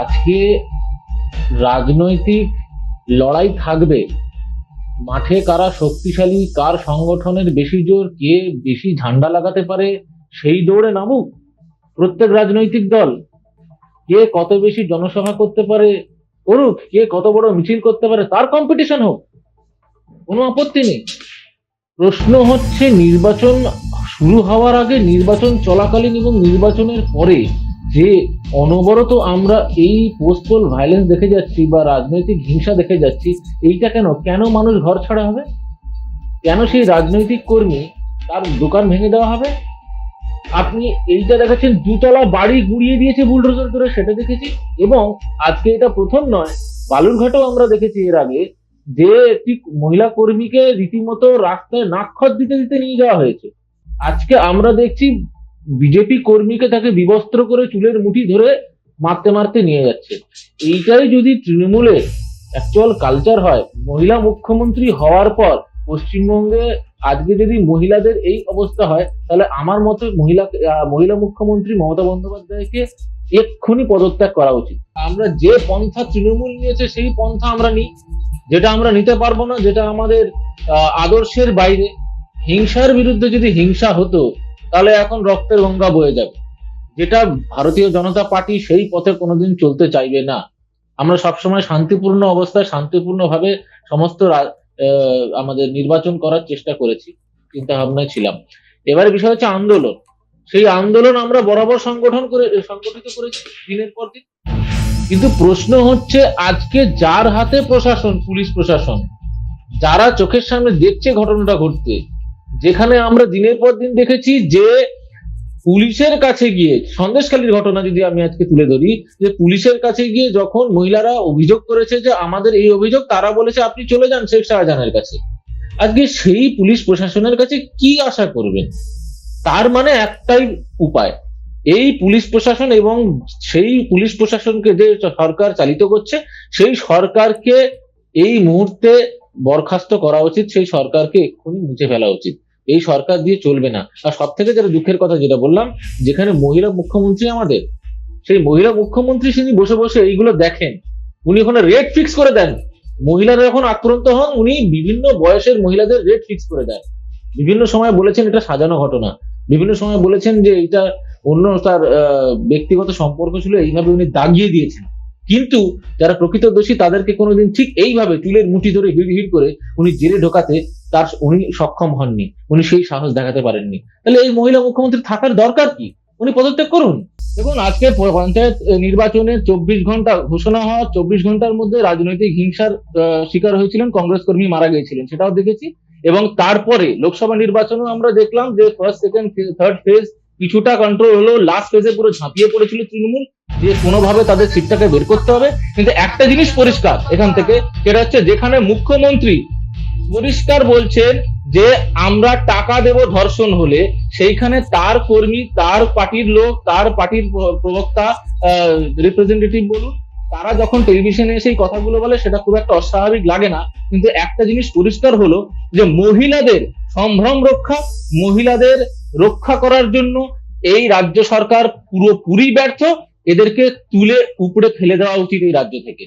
আজকে রাজনৈতিক লড়াই থাকবে। মাঠে কারা শক্তিশালী, কার সংগঠনের বেশি জোর, কে বেশি ঝান্ডা লাগাতে পারে, সেই দৌড়ে নামুক। প্রত্যেক রাজনৈতিক দল, কে কত বেশি জনসভা করতে পারে, করুক, কে কত বড় মিছিল করতে পারে, তার কম্পিটিশন হোক। কোনো আপত্তি নেই। প্রশ্ন হচ্ছে, নির্বাচন শুরু হওয়ার আগে নির্বাচন চলাকালীন এবং নির্বাচনের পরে যে অনবরত আমরা এই পোস্টপোল ভায়োলেন্স দেখে যাচ্ছি বা রাজনৈতিক হিংসা দেখে যাচ্ছি, এইটা কেন? কেন মানুষ ঘর ছাড়া হবে? কেন সেই রাজনৈতিক কর্মী তার দোকান ভেঙে দেওয়া হবে? আপনি এইটা দেখাচ্ছেন, দুতলা বাড়ি গুড়িয়ে দিয়েছে বুলডোজার করে, সেটা দেখেছি। এবং আজকে এটা প্রথম নয়, বালুরঘাটেও আমরা দেখেছি এর আগে যে একটি মহিলা কর্মীকে রীতিমতো রাস্তায় নাক্ষর দিতে দিতে নিয়ে যাওয়া হয়েছে। আজকে আমরা দেখছি বিজেপি কর্মীকে তাকে বিবস্ত্র করে চুলের মুঠি ধরে মারতে মারতে নিয়ে যাচ্ছে। এইটাই যদি তৃণমূলের অ্যাকচুয়াল কালচার হয়, মহিলা মুখ্যমন্ত্রী হওয়ার পর পশ্চিমবঙ্গে আজকে যদি মহিলাদের এই অবস্থা হয়, তাহলে আমার মতে মহিলা মহিলা মুখ্যমন্ত্রী মমতা বন্দ্যোপাধ্যায়কে এক্ষুনি পদত্যাগ করা উচিত। আমরা যে পন্থা তৃণমূল নিয়েছে, সেই পন্থা আমরা নিই। যেটা আমরা নিতে পারব না, যেটা আমাদের আদর্শের বাইরে। হিংসার বিরুদ্ধে যদি হিংসা হতো তাহলে এখন রক্তের গঙ্গা বয়ে যাবে। যেটা ভারতীয় জনতা পার্টি সেই পথে কোনোদিন চলতে চাইবে না। আমরা সবসময় শান্তিপূর্ণ অবস্থায় শান্তিপূর্ণভাবে সমস্ত আমাদের নির্বাচন করার চেষ্টা করেছি চিন্তা ভাবনায় ছিলাম। এবারে বিষয় হচ্ছে আন্দোলন। সেই আন্দোলন আমরা বরাবর সংগঠন করে, সংগঠিত করেছি দিনের পর দিন। কিন্তু প্রশ্ন হচ্ছে, আজকে যার হাতে প্রশাসন, পুলিশ প্রশাসন, যারা চোখের সামনে দেখছে ঘটনাটা ঘটতে যেখানে আমরা দিনের পর দিন দেখেছি যে পুলিশের কাছে গিয়ে সন্দেশখালীর ঘটনা যদি আমি আজকে তুলে ধরি, যে পুলিশের কাছে গিয়ে যখন মহিলারা অভিযোগ করেছে যে আমাদের এই অভিযোগ, তারা বলেছে আপনি চলে যান শেখ শাহজাহানের কাছে। আজকে সেই পুলিশ প্রশাসনের কাছে কি আশা করবেন? তার মানে একটাই উপায়, এই পুলিশ প্রশাসন এবং সেই পুলিশ প্রশাসনকে যে সরকার চালিত করছে, সেই সরকারকে এই মুহূর্তে বরখাস্ত করা উচিত, সেই সরকারকে এক্ষুনি মুছে ফেলা উচিত। এই সরকার দিয়ে চলবে না। আর সব থেকে যেটা দুঃখের কথা যেটা বললাম, যেখানে মহিলা মুখ্যমন্ত্রী আমাদের, সেই মহিলা মুখ্যমন্ত্রী তিনি বসে বসে এইগুলো দেখেন, উনি ওখানে রেট ফিক্স করে দেন। মহিলারা যখন আক্রান্ত হন, উনি বিভিন্ন বয়সের মহিলাদের রেট ফিক্স করে দেন। বিভিন্ন সময় বলেছেন এটা সাজানো ঘটনা। বিভিন্ন সময় বলেছেন যে এটা অন্য তার ব্যক্তিগত সম্পর্ক ছিল, এইভাবে উনি দাগিয়ে দিয়েছেন। কিন্তু যারা প্রকৃত দোষী, তাদেরকে কোনোদিন ঠিক এইভাবে চুলের মুঠি ধরে হিড় হিড় করে উনি জেলে ঢোকাতে তার উনি সক্ষম হননি। উনি সেই সাহস দেখাতে পারেননি। তাহলে এই মহিলা মুখ্যমন্ত্রী থাকার দরকার কি? উনি পদত্যাগ করুন। দেখুন, আজকে পঞ্চায়েত নির্বাচনে চব্বিশ ঘণ্টা ঘোষণা হওয়া চব্বিশ ঘণ্টার মধ্যে রাজনৈতিক হিংসার শিকার হয়েছিলেন কংগ্রেস কর্মী মারা গিয়েছিলেন, সেটাও দেখেছি। এবং তারপরে লোকসভা নির্বাচনেও আমরা দেখলাম যে ফার্স্ট সেকেন্ড থার্ড ফেজ কিছুটা কন্ট্রোল হলো লাস্ট ফেজে পুরো ঝাঁপিয়ে পড়েছিল তৃণমূল যে কোনোভাবে তাদের সিটটাকে বের করতে হবে। কিন্তু একটা জিনিস পরিষ্কার এখান থেকে, সেটা হচ্ছে যেখানে মুখ্যমন্ত্রী পরিষ্কার বলছেন যে, আমরা টাকা দেব ধর্ষণ হলে, সেইখানে তার কর্মী, তার পার্টির লোক, তার পার্টির প্র- প্রবক্তা রিপ্রেজেন্টেটিভ বলুন তারা যখন টেলিভিশনে এসে এই কথাগুলো বলে, সেটা খুব একটা অস্বাভাবিক লাগে না। কিন্তু একটা জিনিস পরিষ্কার হলো যে, মহিলাদের সম্ভ্রম রক্ষা, মহিলাদের রক্ষা করার জন্য এই রাজ্য সরকার পুরোপুরি ব্যর্থ। এদেরকে তুলে উপরে ফেলে দেওয়া উচিত এই রাজ্য থেকে।